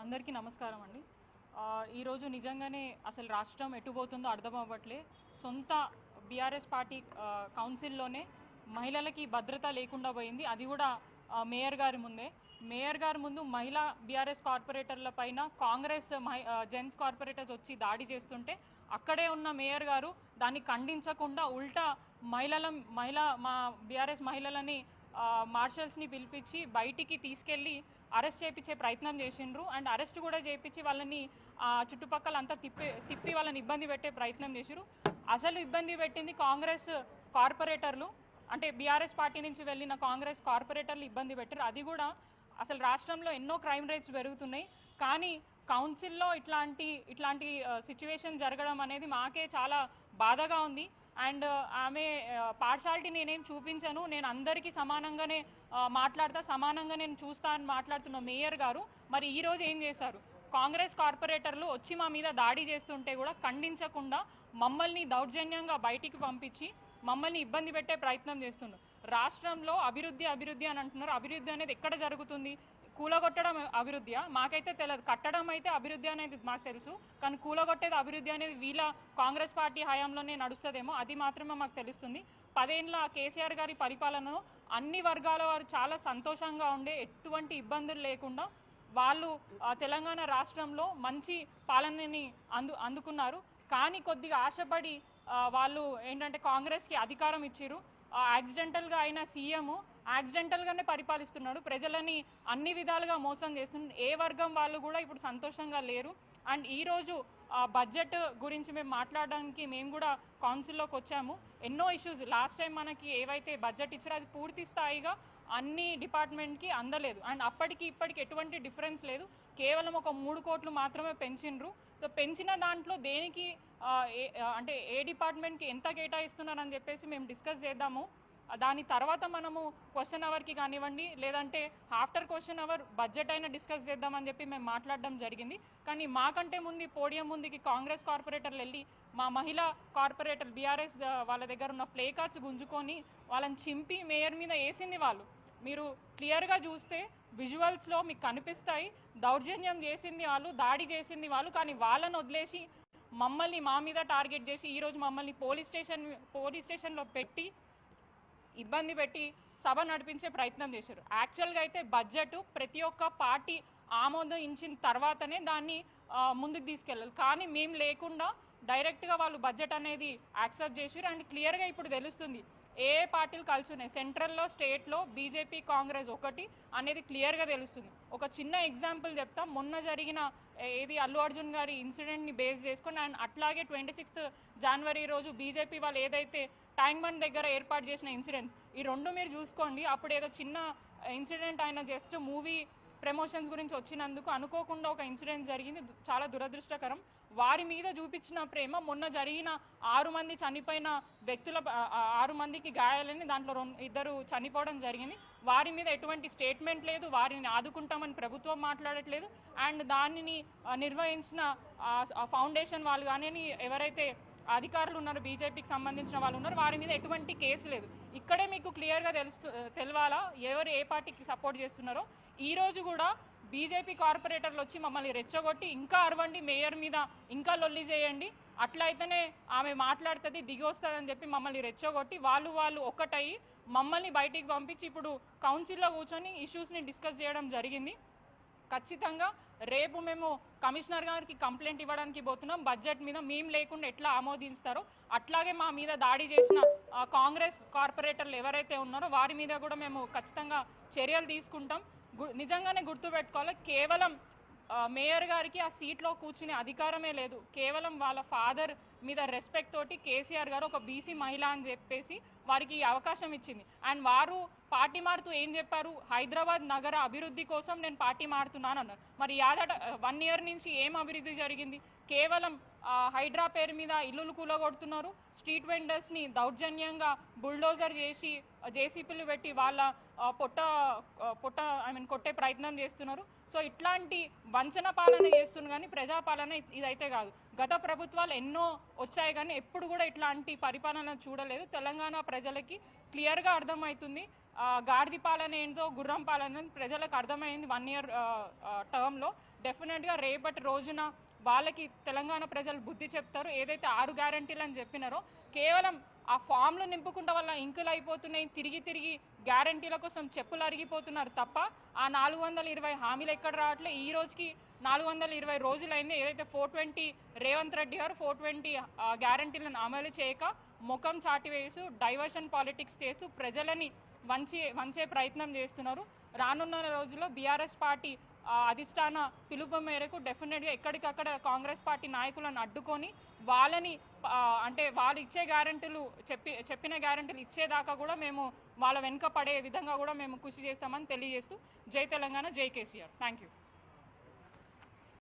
అందరికీ నమస్కారం అండి. ఈరోజు నిజంగానే అసలు రాష్ట్రం ఎటు పోతుందో అర్థం అవ్వట్లే. సొంత బీఆర్ఎస్ పార్టీ కౌన్సిల్లోనే మహిళలకి భద్రత లేకుండా పోయింది. అది కూడా మేయర్ గారి ముందే. మేయర్ గారి ముందు మహిళా బీఆర్ఎస్ కార్పొరేటర్ల పైన కాంగ్రెస్ మహి- జెంట్స్ కార్పొరేటర్స్ వచ్చి దాడి చేస్తుంటే అక్కడే ఉన్న మేయర్ గారు దాన్ని ఖండించకుండా ఉల్టా మహిళల మహిళ మా బీఆర్ఎస్ మహిళలని మార్షల్స్ని పిలిపించి బయటికి తీసుకెళ్ళి అరెస్ట్ చేయించే ప్రయత్నం చేసిండ్రు. అండ్ అరెస్ట్ కూడా చేయించి వాళ్ళని చుట్టుపక్కల అంతా తిప్పి తిప్పి వాళ్ళని ఇబ్బంది పెట్టే ప్రయత్నం చేసిరు అసలు ఇబ్బంది పెట్టింది కాంగ్రెస్ కార్పొరేటర్లు. అంటే బీఆర్ఎస్ పార్టీ నుంచి వెళ్ళిన కాంగ్రెస్ కార్పొరేటర్లు ఇబ్బంది పెట్టారు అది కూడా అసలు రాష్ట్రంలో ఎన్నో క్రైమ్ రేట్స్ పెరుగుతున్నాయి. కానీ కౌన్సిల్లో ఇట్లాంటి ఇట్లాంటి సిచ్యువేషన్ జరగడం అనేది మాకే చాలా బాధగా ఉంది. అండ్ ఆమె పార్షాలిటీ నేనేం చూపించను. నేను అందరికీ సమానంగానే మాట్లాడతా సమానంగా నేను చూస్తా అని మాట్లాడుతున్న మేయర్ గారు మరి ఈ రోజు ఏం చేశారు? కాంగ్రెస్ కార్పొరేటర్లు వచ్చి మా మీద దాడి చేస్తుంటే కూడా ఖండించకుండా మమ్మల్ని దౌర్జన్యంగా బయటికి పంపించి మమ్మల్ని ఇబ్బంది పెట్టే ప్రయత్నం చేస్తున్నారు రాష్ట్రంలో అభివృద్ధి అభివృద్ధి అని అంటున్నారు. అభివృద్ధి అనేది ఎక్కడ జరుగుతుంది? కూలగొట్టడం అభివృద్ధియా? మాకైతే తెలియదు కట్టడం అయితే అభివృద్ధి అనేది మాకు తెలుసు. కానీ కూలగొట్టేది అభివృద్ధి అనేది వీళ్ళ కాంగ్రెస్ పార్టీ హయాంలోనే నడుస్తుందేమో. అది మాత్రమే మాకు తెలుస్తుంది. పదేళ్ళ కేసీఆర్ గారి పరిపాలనలో అన్ని వర్గాల వారు చాలా సంతోషంగా ఉండే ఎటువంటి ఇబ్బందులు లేకుండా వాళ్ళు తెలంగాణ రాష్ట్రంలో మంచి పాలనని అందు అందుకున్నారు. కానీ కొద్దిగా ఆశపడి వాళ్ళు ఏంటంటే కాంగ్రెస్కి అధికారం ఇచ్చారు యాక్సిడెంటల్గా అయిన సీఎం యాక్సిడెంటల్గానే పరిపాలిస్తున్నాడు. ప్రజలని అన్ని విధాలుగా మోసం చేస్తున్నాడు ఏ వర్గం వాళ్ళు కూడా ఇప్పుడు సంతోషంగా లేరు. అండ్ ఈరోజు బడ్జెట్ గురించి మేము మాట్లాడడానికి మేము కూడా కౌన్సిల్లోకి వచ్చాము. ఎన్నో ఇష్యూస్. లాస్ట్ టైం మనకి ఏవైతే బడ్జెట్ ఇచ్చారో అది పూర్తి స్థాయిగా అన్ని డిపార్ట్మెంట్కి అందలేదు. అండ్ అప్పటికి ఇప్పటికి ఎటువంటి డిఫరెన్స్ లేదు. కేవలం ఒక మూడు కోట్లు మాత్రమే పెంచిండ్రు సో పెంచిన దాంట్లో దేనికి ఏ- అంటే ఏ డిపార్ట్మెంట్కి ఎంత కేటాయిస్తున్నారని చెప్పేసి మేము డిస్కస్ చేద్దాము. దాని తర్వాత మనము క్వశ్చన్ అవర్కి కానివ్వండి లేదంటే ఆఫ్టర్ క్వశ్చన్ అవర్ బడ్జెట్ అయినా డిస్కస్ చేద్దామని చెప్పి మేము మాట్లాడడం జరిగింది. కానీ మాకంటే ముందు పోడియం ముందుకి కాంగ్రెస్ కార్పొరేటర్లు వెళ్ళి మా మహిళా కార్పొరేటర్ బీఆర్ఎస్ వాళ్ళ దగ్గర ఉన్న ప్లే కార్డ్స్ గుంజుకొని వాళ్ళని చింపి మేయర్ మీద వేసింది వాళ్ళు. మీరు క్లియర్గా చూస్తే విజువల్స్లో మీకు కనిపిస్తాయి. దౌర్జన్యం చేసింది వాళ్ళు దాడి చేసింది వాళ్ళు కానీ వాళ్ళని వదిలేసి మమ్మల్ని మా మీద టార్గెట్ చేసి ఈరోజు మమ్మల్ని పోలీస్ స్టేషన్ పోలీస్ స్టేషన్లో పెట్టి ఇబ్బంది పెట్టి సభ నడిపించే ప్రయత్నం చేశారు. యాక్చువల్గా అయితే బడ్జెట్ ప్రతి ఒక్క పార్టీ ఆమోదించిన తర్వాతనే దాన్ని ముందుకు తీసుకెళ్ళాలి. కానీ మేము లేకుండా డైరెక్ట్గా వాళ్ళు బడ్జెట్ అనేది యాక్సెప్ట్ చేసిరు అండ్ క్లియర్గా ఇప్పుడు తెలుస్తుంది. ఏ పార్టీలు కలిసి ఉన్నాయి సెంట్రల్లో స్టేట్లో బీజేపీ కాంగ్రెస్ ఒకటి అనేది క్లియర్గా తెలుస్తుంది. ఒక చిన్న ఎగ్జాంపుల్ చెప్తా. మొన్న జరిగిన ఏది అల్లు అర్జున్ గారి ఇన్సిడెంట్ని బేస్ చేసుకొని అండ్ అట్లాగే ట్వంటీ సిక్స్త్ జనవరి రోజు బీజేపీ వాళ్ళు ఏదైతే ట్యాంక్ బండ్ దగ్గర ఏర్పాటు చేసిన ఇన్సిడెంట్స్ ఈ రెండు మీరు చూసుకోండి. అప్పుడు ఏదో చిన్న ఇన్సిడెంట్ అయిన జస్ట్ మూవీ ప్రమోషన్స్ గురించి వచ్చినందుకు అనుకోకుండా ఒక ఇన్సిడెంట్ జరిగింది. చాలా దురదృష్టకరం. వారి మీద చూపించిన ప్రేమ మొన్న జరిగిన ఆరు మంది చనిపోయిన వ్యక్తుల ఆరు మందికి గాయాలని దాంట్లో ఇద్దరు చనిపోవడం జరిగింది. వారి మీద ఎటువంటి స్టేట్మెంట్ లేదు. వారిని ఆదుకుంటామని ప్రభుత్వం మాట్లాడట్లేదు. అండ్ దానిని నిర్వహించిన ఫౌండేషన్ వాళ్ళు కానీ ఎవరైతే అధికారులు ఉన్నారు బీజేపీకి సంబంధించిన వాళ్ళు ఉన్నారు వారి మీద ఎటువంటి కేసు లేదు. ఇక్కడే మీకు క్లియర్గా తెలుస్తు తెలవాలా? ఎవరు ఏ పార్టీకి సపోర్ట్ చేస్తున్నారో? ఈ రోజు కూడా బీజేపీ కార్పొరేటర్లు వచ్చి మమ్మల్ని రెచ్చగొట్టి ఇంకా అరవండి మేయర్ మీద ఇంకా లొల్లి చేయండి. అట్లయితేనే ఆమె మాట్లాడుతుంది దిగి వస్తుందని చెప్పి మమ్మల్ని రెచ్చగొట్టి వాళ్ళు వాళ్ళు ఒక్కటయ్యి మమ్మల్ని బయటికి పంపించి ఇప్పుడు కౌన్సిల్లో కూర్చొని ఇష్యూస్ని డిస్కస్ చేయడం జరిగింది. ఖచ్చితంగా రేపు మేము కమిషనర్ గారికి కంప్లైంట్ ఇవ్వడానికి పోతున్నాం. బడ్జెట్ మీద మేము లేకుండా ఎట్లా ఆమోదిస్తారో అట్లాగే మా మీద దాడి చేసిన కాంగ్రెస్ కార్పొరేటర్లు ఎవరైతే ఉన్నారో వారి మీద కూడా మేము ఖచ్చితంగా చర్యలు తీసుకుంటాం. నిజంగానే గుర్తుపెట్టుకోవాలి కేవలం మేయర్ గారికి ఆ సీట్లో కూర్చునే అధికారమే లేదు. కేవలం వాళ్ళ ఫాదర్ మీద రెస్పెక్ట్ తోటి కేసీఆర్ గారు ఒక బీసీ మహిళ అని చెప్పేసి వారికి అవకాశం ఇచ్చింది. అండ్ వారు పార్టీ మారుతూ ఏం చెప్పారు? హైదరాబాద్ నగర అభివృద్ధి కోసం నేను పార్టీ మారుతున్నాను అన్నారు. మరి యాదట వన్ ఇయర్ నుంచి ఏం అభివృద్ధి జరిగింది? కేవలం హైడ్రా పేరు మీద ఇల్లులు కూలగొడుతున్నారు. స్ట్రీట్ వెండర్స్ని దౌర్జన్యంగా బుల్డోజర్ చేసి జేసీపీలు పెట్టి వాళ్ళ పొట్ట పొట్ట ఐ మీన్ కొట్టే ప్రయత్నం చేస్తున్నారు. సో ఇట్లాంటి వంచన పాలన చేస్తున్నారు కానీ ప్రజాపాలన ఇదైతే కాదు. గత ప్రభుత్వాలు ఎన్నో వచ్చాయి కానీ ఎప్పుడు కూడా ఇట్లాంటి పరిపాలన చూడలేదు. తెలంగాణ ప్రజలకి క్లియర్గా అర్థమవుతుంది. గాడిది పాలన ఏంటో గుర్రం పాలన ప్రజలకు అర్థమైంది వన్ ఇయర్ టర్మ్లో. డెఫినెట్గా రేపటి రోజున వాళ్ళకి తెలంగాణ ప్రజలు బుద్ధి చెప్తారు. ఏదైతే ఆరు గ్యారంటీలు అని చెప్పినారో కేవలం ఆ ఫామ్లు నింపుకుంటే వల్ల ఇంకులు అయిపోతున్నాయి తిరిగి తిరిగి గ్యారంటీల కోసం చెప్పులు అరిగిపోతున్నారు తప్ప ఆ నాలుగు వందల ఇరవై హామీలు ఎక్కడ రావట్లే? ఈ రోజుకి నాలుగు వందల ఇరవై రోజులైంది. ఏదైతే ఫోర్ ట్వంటీ రేవంత్ రెడ్డి గారు ఫోర్ ట్వంటీ గ్యారంటీలను అమలు చేయక ముఖం చాటివేస్తూ డైవర్షన్ పాలిటిక్స్ చేస్తూ ప్రజలని వంచే వంచే ప్రయత్నం చేస్తున్నారు. రానున్న రోజుల్లో బీఆర్ఎస్ పార్టీ అధిష్టాన పిలుపు మేరకు డెఫినెట్గా ఎక్కడికక్కడ కాంగ్రెస్ పార్టీ నాయకులను అడ్డుకొని వాళ్ళని అంటే వాళ్ళు ఇచ్చే గ్యారెంటీలు చెప్పి చెప్పిన గ్యారెంటీలు ఇచ్చేదాకా కూడా మేము వాళ్ళ వెనుక పడే విధంగా కూడా మేము కృషి చేస్తామని తెలియజేస్తూ జై తెలంగాణ జై కేసీఆర్. Thank you